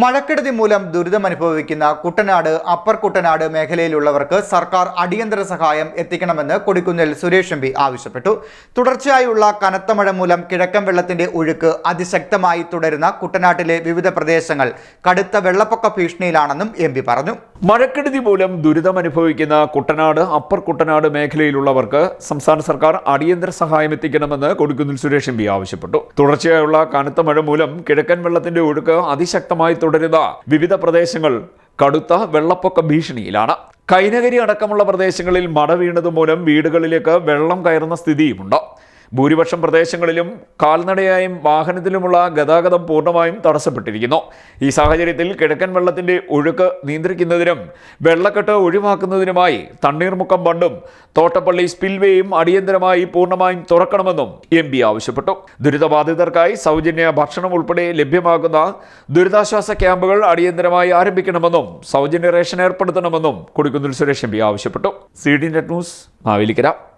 മഴക്കെടുതി മൂലം ദുരിതമനുഭവിക്കുന്ന കുട്ടനാട് അപ്പർ കുട്ടനാട് മേഖലയിലുള്ളവർക്ക് സർക്കാർ അടിയന്തര സഹായം എത്തിക്കണമെന്ന് കൊടിക്കുന്നിൽ സുരേഷ് എം ആവശ്യപ്പെട്ടു. തുടർച്ചയായുള്ള കനത്ത മഴ മൂലം കിഴക്കൻ വെള്ളത്തിന്റെ ഒഴുക്ക് അതിശക്തമായി തുടരുന്ന കുട്ടനാട്ടിലെ വിവിധ പ്രദേശങ്ങൾ കടുത്ത വെള്ളപ്പൊക്ക ഭീഷണിയിലാണെന്നും എം പറഞ്ഞു. മഴക്കെടുതി മൂലം ദുരിതമനുഭവിക്കുന്ന കുട്ടനാട് അപ്പർ കുട്ടനാട് മേഖലയിലുള്ളവർക്ക് സംസ്ഥാന സർക്കാർ അടിയന്തര സഹായം എത്തിക്കണമെന്ന് കൊടിക്കുന്നിൽ സുരേഷ് എം പി ആവശ്യപ്പെട്ടു. തുടർച്ചയായുള്ള കനത്ത മഴ മൂലം കിഴക്കൻ വെള്ളത്തിന്റെ ഒഴുക്ക് അതിശക്തമായി തുടരുന്ന വിവിധ പ്രദേശങ്ങൾ കടുത്ത വെള്ളപ്പൊക്ക ഭീഷണിയിലാണ്. കൈനകരി അടക്കമുള്ള പ്രദേശങ്ങളിൽ മഴ വീണതുമൂലം വീടുകളിലേക്ക് വെള്ളം കയറുന്ന സ്ഥിതിയുമുണ്ട്. ഭൂരിപക്ഷം പ്രദേശങ്ങളിലും കാൽനടയായും വാഹനത്തിലുമുള്ള ഗതാഗതം പൂർണമായും തടസ്സപ്പെട്ടിരിക്കുന്നു. ഈ സാഹചര്യത്തിൽ കിഴക്കൻ വെള്ളത്തിന്റെ ഒഴുക്ക് നിയന്ത്രിക്കുന്നതിനും വെള്ളക്കെട്ട് ഒഴിവാക്കുന്നതിനുമായി തണ്ണീർമുക്കം ബണ്ടും തോട്ടപ്പള്ളി സ്പിൽവേയും അടിയന്തരമായി പൂർണമായും തുറക്കണമെന്നും എം പി ആവശ്യപ്പെട്ടു. ദുരിതബാധിതർക്കായി സൗജന്യ ഭക്ഷണം ഉൾപ്പെടെ ലഭ്യമാകുന്ന ദുരിതാശ്വാസ ക്യാമ്പുകൾ അടിയന്തരമായി ആരംഭിക്കണമെന്നും സൗജന്യ റേഷൻ ഏർപ്പെടുത്തണമെന്നും കൊടിക്കുന്നിൽ സുരേഷ് എം പി ആവശ്യപ്പെട്ടു. C D net news Mavelikkara.